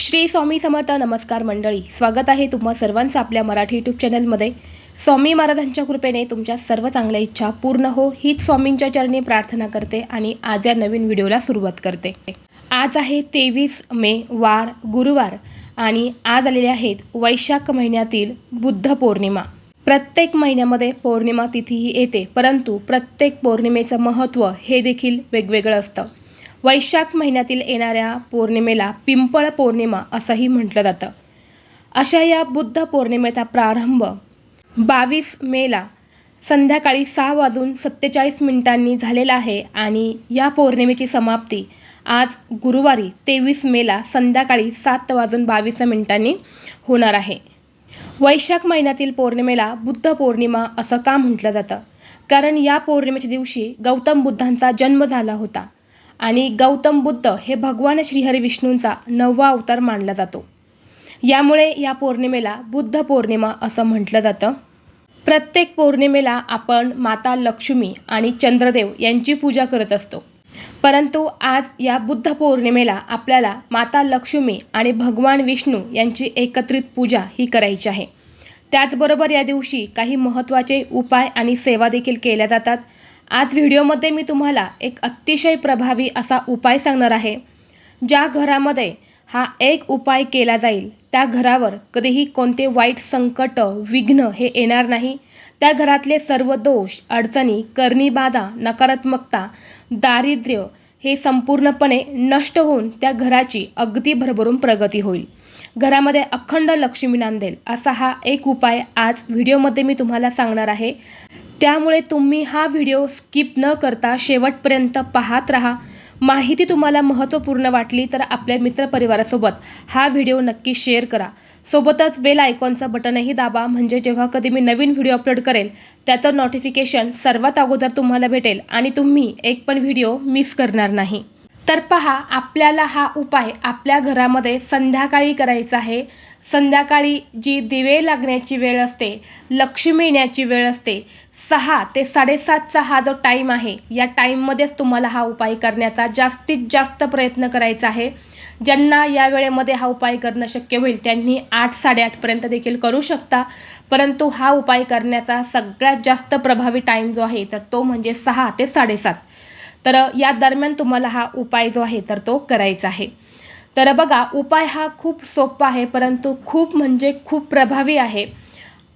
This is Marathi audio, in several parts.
श्री स्वामी समर्थ नमस्कार मंडळी स्वागत आहे तुम्हा सर्वांचं आपल्या मराठी यूट्यूब चॅनलमध्ये. स्वामी महाराजांच्या कृपेने तुमच्या सर्व चांगल्या इच्छा पूर्ण हो हीच स्वामींच्या चरणी प्रार्थना करते आणि आज या नवीन व्हिडिओला सुरुवात करते. आज आहे तेवीस मे वार गुरुवार आणि आज आलेले आहेत वैशाख महिन्यातील बुद्ध पौर्णिमा. प्रत्येक महिन्यामध्ये पौर्णिमा तिथीही येते परंतु प्रत्येक पौर्णिमेचं महत्त्व हे देखील वेगवेगळं असतं. वैशाख महिन्यातील येणाऱ्या पौर्णिमेला पिंपळ पौर्णिमा असंही म्हटलं जातं. अशा या बुद्ध पौर्णिमेचा प्रारंभ बावीस मेला संध्याकाळी सहा वाजून सत्तेचाळीस मिनिटांनी झालेला आहे आणि या पौर्णिमेची समाप्ती आज गुरुवारी तेवीस मेला संध्याकाळी सात वाजून बावीस मिनिटांनी होणार आहे. वैशाख महिन्यातील पौर्णिमेला बुद्ध पौर्णिमा असं का म्हटलं जातं? कारण या पौर्णिमेच्या दिवशी गौतम बुद्धांचा जन्म झाला होता. आणि गौतम बुद्ध हे भगवान श्रीहरी विष्णूंचा नववा अवतार मानला जातो. यामुळे या पौर्णिमेला बुद्ध पौर्णिमा असं म्हटलं जातं. प्रत्येक पौर्णिमेला आपण माता लक्ष्मी आणि चंद्रदेव यांची पूजा करत असतो. परंतु आज या बुद्ध पौर्णिमेला आपल्याला माता लक्ष्मी आणि भगवान विष्णू यांची एकत्रित पूजा ही करायची आहे. त्याचबरोबर या दिवशी काही महत्त्वाचे उपाय आणि सेवा देखील केल्या जातात. आज व्हिडिओमध्ये मी तुम्हाला एक अतिशय प्रभावी असा उपाय सांगणार आहे ज्या घरामध्ये हा एक उपाय केला जाईल. त्या घरावर कधीही कोणते वाईट संकट विघ्न हे येणार नाही. त्या घरातले सर्व दोष अडचणी करणीबाधा नकारात्मकता दारिद्र्य हे संपूर्णपणे नष्ट होऊन त्या घराची अगदी भरभरून प्रगती होईल. घरामध्ये अखंड लक्ष्मी नांदेल असा हा एक उपाय आज व्हिडिओमध्ये मी तुम्हाला सांगणार आहे. त्यामुळे तुम्ही हा व्हिडिओ स्किप न करता शेवटपर्यंत पाहत राहा. माहिती तुम्हाला महत्त्वपूर्ण वाटली तर आपल्या मित्रपरिवारासोबत हा व्हिडिओ नक्की शेअर करा. सोबतच बेल आयकॉनचं बटनही दाबा म्हणजे जेव्हा कधी मी नवीन व्हिडिओ अपलोड करेल त्याचं नोटिफिकेशन सर्वात अगोदर तुम्हाला भेटेल आणि तुम्ही एक पण व्हिडिओ मिस करणार नाही. तर पहा आपल्याला हा उपाय आपल्या घरामध्ये संध्याकाळी करायचा आहे. संध्याकाळी जी दिवे लागण्याची वेळ असते लक्ष्मी येण्याची वेळ असते. सहा ते साडेसातचा हा जो टाईम आहे या टाईममध्येच तुम्हाला हा उपाय करण्याचा जास्तीत जास्त प्रयत्न करायचा आहे. ज्यांना या वेळेमध्ये हा उपाय करणं शक्य होईल त्यांनी आठ साडेआठपर्यंत देखील करू शकता. परंतु हा उपाय करण्याचा सगळ्यात जास्त प्रभावी टाईम जो आहे तर तो म्हणजे सहा ते साडेसात. तर या दरम्यान तुम्हाला हा उपाय जो आहे तर तो करायचा आहे. तर बघा उपाय हा खूप सोपा आहे परंतु खूप म्हणजे खूप प्रभावी आहे.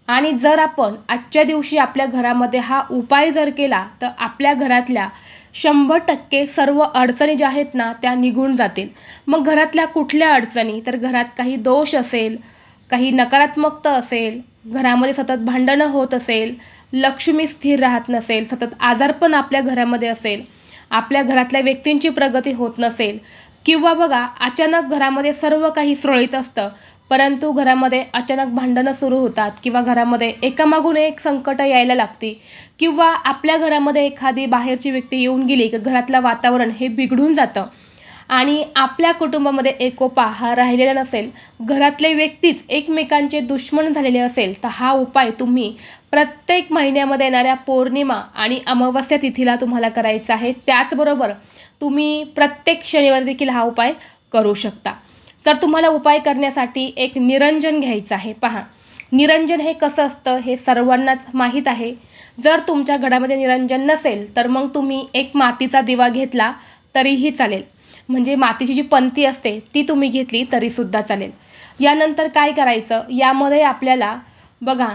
आणि जर आपण आजच्या दिवशी आपल्या घरामध्ये हा उपाय जर केला तर आपल्या घरातल्या शंभर टक्के सर्व अडचणी ज्या आहेत ना त्या निघून जातील. मग घरातल्या कुठल्या अडचणी? तर घरात काही दोष असेल काही नकारात्मकता असेल घरामध्ये सतत भांडणं होत असेल लक्ष्मी स्थिर राहत नसेल सतत आजारपण आपल्या घरामध्ये असेल आपल्या घरातल्या व्यक्तींची प्रगती होत नसेल किंवा बघा अचानक घरामध्ये सर्व काही सुरळीत असतं परंतु घरामध्ये अचानक भांडणं सुरू होतात किंवा घरामध्ये एकामागून एक संकट यायला लागते किंवा आपल्या घरामध्ये एखादी बाहेरची व्यक्ती येऊन गेली की घरातलं वातावरण हे बिघडून जातं. आणि आपल्या कुटुंबामध्ये एकोपा हा राहिलेला नसेल घरातले व्यक्तीच एकमेकांचे दुश्मन झालेले असेल तर हा उपाय तुम्ही प्रत्येक महिन्यामध्ये येणाऱ्या पौर्णिमा आणि अमावस्या तिथीला तुम्हाला करायचा आहे. त्याचबरोबर तुम्ही प्रत्येक शनिवार देखील हा उपाय करू शकता. तर तुम्हाला उपाय करण्यासाठी एक निरंजन घ्यायचं आहे. पहा निरंजन हे कसं असतं हे सर्वांनाच माहीत आहे. जर तुमच्या घरामध्ये निरंजन नसेल तर मग तुम्ही एक मातीचा दिवा घेतला तरीही चालेल. म्हणजे मातीची जी पंती असते ती तुम्ही घेतली तरीसुद्धा चालेल. यानंतर काय करायचं? यामध्ये आपल्याला बघा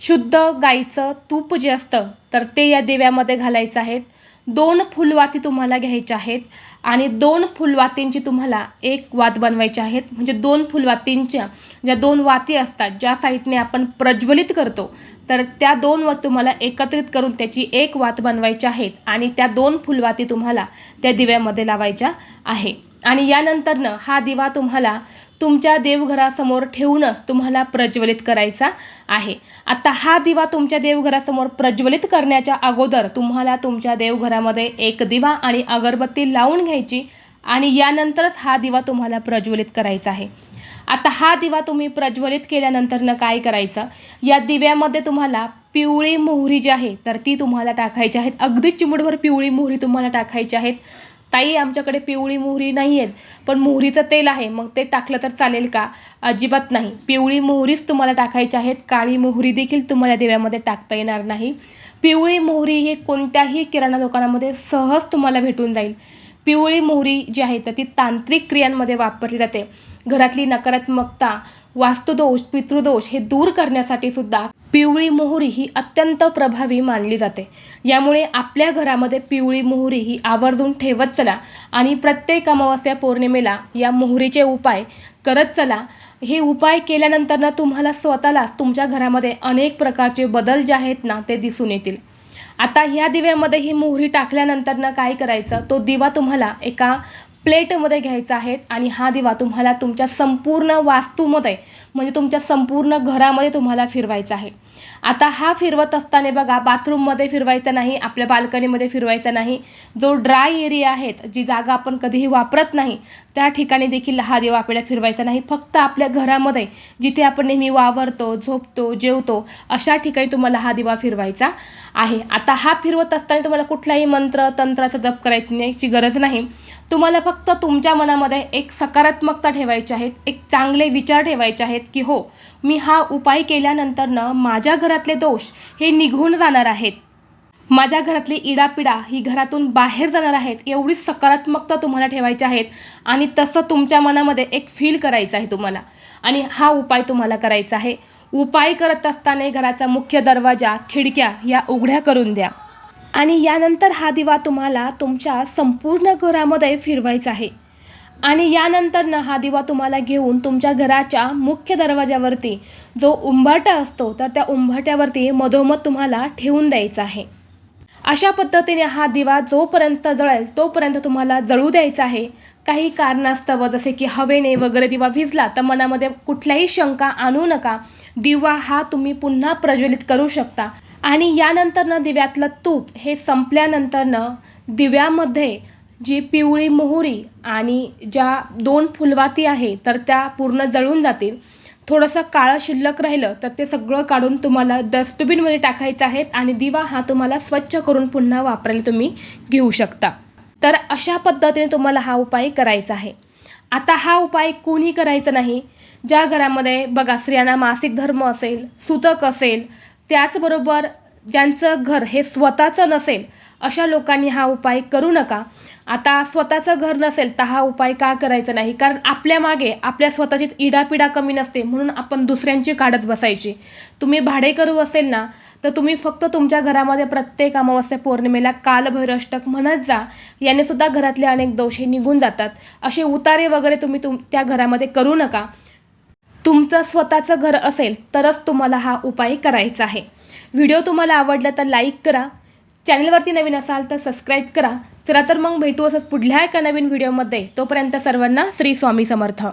शुद्ध गाईचं तूप जे असतं तर ते या दिव्यामध्ये घालायचं आहे. दोन फुलवाती तुम्हाला घ्यायच्या आहेत आणि दोन फुलवातींची तुम्हाला एक वात बनवायची आहेत. म्हणजे दोन फुलवातींच्या ज्या दोन वाती असतात ज्या साईडने आपण प्रज्वलित करतो तर त्या दोन वात तुम्हाला एकत्रित करून त्याची एक वात बनवायची आहेत आणि त्या दोन फुलवाती तुम्हाला त्या दिव्यामध्ये लावायच्या आहे. आणि यानंतरनं हा दिवा तुम्हाला तुमच्या देवघरासमोर ठेवूनच तुम्हाला प्रज्वलित करायचा आहे. आता हा दिवा तुमच्या देवघरासमोर प्रज्वलित करण्याच्या अगोदर तुम्हाला तुमच्या देवघरामध्ये एक दिवा आणि अगरबत्ती लावून घ्यायची आणि यानंतरच हा दिवा तुम्हाला प्रज्वलित करायचा आहे. आता हा दिवा तुम्ही प्रज्वलित केल्यानंतरनं काय करायचं? या दिव्यामध्ये तुम्हाला पिवळी मोहरी जी आहे तर ती तुम्हाला टाकायची आहेत. अगदी चिमुडभर पिवळी मोहरी तुम्हाला टाकायची आहेत. ताई आमच्याकडे पिवळी मोहरी नाही आहेत पण मोहरीचं तेल आहे. मग ते टाकलं तर चालेल का? अजिबात नाही. पिवळी मोहरीच तुम्हाला टाकायची आहेत. काळी मोहरी देखील तुम्हाला दिव्यामध्ये टाकता येणार नाही. पिवळी मोहरी ही कोणत्याही किराणा दुकानामध्ये सहज तुम्हाला भेटून जाईल. पिवळी मोहरी जी आहे तर ती तांत्रिक क्रियांमध्ये वापरली जाते. घरातली नकारात्मकता वास्तुदोष पितृदोष हे दूर करण्यासाठी सुद्धा पिवळी मोहरी ही अत्यंत प्रभावी मानली जाते. यामुळे आपल्या घरामध्ये पिवळी मोहरी ही आवर्जून ठेवत चला आणि प्रत्येक अमावस्या पौर्णिमेला या मोहरीचे उपाय करत चला. हे उपाय केल्यानंतर ना तुम्हाला स्वतःलाच तुमच्या घरामध्ये अनेक प्रकारचे बदल जे आहेत ना ते दिसून येतील. आता ह्या दिव्यामध्ये ही मोहरी टाकल्यानंतर ना काय करायचं? तो दिवा तुम्हाला एका प्लेटमध्ये घ्यायचा आहे आणि हा दिवा तुम्हाला तुमच्या संपूर्ण वास्तूमध्ये म्हणजे तुमच्या संपूर्ण घरामध्ये तुम्हाला फिरवायचा आहे. आता हा फिरवत असताना बघा बाथरूममध्ये फिरवायचा नाही आपल्या बाल्कनीमध्ये फिरवायचा नाही. जो ड्राय एरिया आहेत जी जागा आपण कधीही वापरत नाही त्या ठिकाणी देखील हा दिवा आपल्याला फिरवायचा नाही. फक्त आपल्या घरामध्ये जिथे आपण नेहमी वावरतो झोपतो जेवतो अशा ठिकाणी तुम्हाला हा दिवा फिरवायचा आहे. आता हा फिरवत असताना तुम्हाला कुठलाही मंत्र तंत्राचा जप करायची गरज नाही. तुम्हाला फक्त तुमच्या मनामध्ये एक सकारात्मकता ठेवायची आहेत एक चांगले विचार ठेवायचे आहेत की हो मी हा उपाय केल्यानंतरनं माझ्या घरातले दोष हे निघून जाणार आहेत. माझ्या घरातली इडापिडा ही घरातून बाहेर जाणार आहेत एवढी सकारात्मकता तुम्हाला ठेवायची आहेत आणि तसं तुमच्या मनामध्ये एक फील करायचं आहे तुम्हाला. आणि हा उपाय तुम्हाला करायचा आहे. उपाय करत असताना घराचा मुख्य दरवाजा खिडक्या या उघड्या करून द्या. आणि यानंतर हा दिवा तुम्हाला तुमच्या संपूर्ण घरामध्ये फिरवायचा आहे. आणि यानंतर ना हा दिवा तुम्हाला घेऊन तुमच्या घराच्या मुख्य दरवाजावरती जो उंबरटा असतो तर त्या उंबरट्यावरती मधोमध तुम्हाला ठेवून द्यायचा आहे. अशा पद्धतीने हा दिवा जोपर्यंत जळेल तोपर्यंत तुम्हाला जळू द्यायचा आहे. काही कारणास्तव जसे की हवेने वगैरे दिवा भिजला तर मनामध्ये कुठल्याही शंका आणू नका. दिवा हा तुम्ही पुन्हा प्रज्वलित करू शकता. आणि यानंतरनं दिव्यातलं तूप हे संपल्यानंतरनं दिव्यामध्ये जी पिवळी मोहरी आणि ज्या दोन फुलवाती आहे तर त्या पूर्ण जळून जातील. थोडंसं काळं शिल्लक राहिलं तर ते सगळं काढून तुम्हाला डस्टबिनमध्ये टाकायचं आहेत आणि दिवा हा तुम्हाला स्वच्छ करून पुन्हा वापरायला तुम्ही घेऊ शकता. तर अशा पद्धतीने तुम्हाला हा उपाय करायचा आहे. आता हा उपाय कोणी करायचा नाही. ज्या घरामध्ये बघा स्त्रियांना मासिक धर्म असेल सुतक असेल त्याचबरोबर ज्यांचं घर हे स्वतःचं नसेल अशा लोकांनी हा उपाय करू नका. आता स्वतःचं घर नसेल तर हा उपाय का करायचा नाही? कारण आपल्या मागे आपल्या स्वतःची इडापिडा कमी नसते म्हणून आपण दुसऱ्यांची काढत बसायची. तुम्ही भाडेकरू असेल ना तर तुम्ही फक्त तुमच्या घरामध्ये प्रत्येक अमावस्या पौर्णिमेला कालभैरष्टक म्हणत जा. याने सुद्धा घरातले अनेक दोष हे निघून जातात. असे उतारे वगैरे तुम्ही तुम त्या घरामध्ये करू नका. तुमचं स्वतःचं घर असेल तरच तुम्हाला हा उपाय करायचा आहे. व्हिडिओ तुम्हाला आवडला तर लाईक करा. चॅनलवरती नवीन असाल तर सबस्क्राईब करा. चला तर मग भेटू असंच पुढल्या एका नवीन व्हिडिओमध्ये. तोपर्यंत सर्वांना श्री स्वामी समर्थ.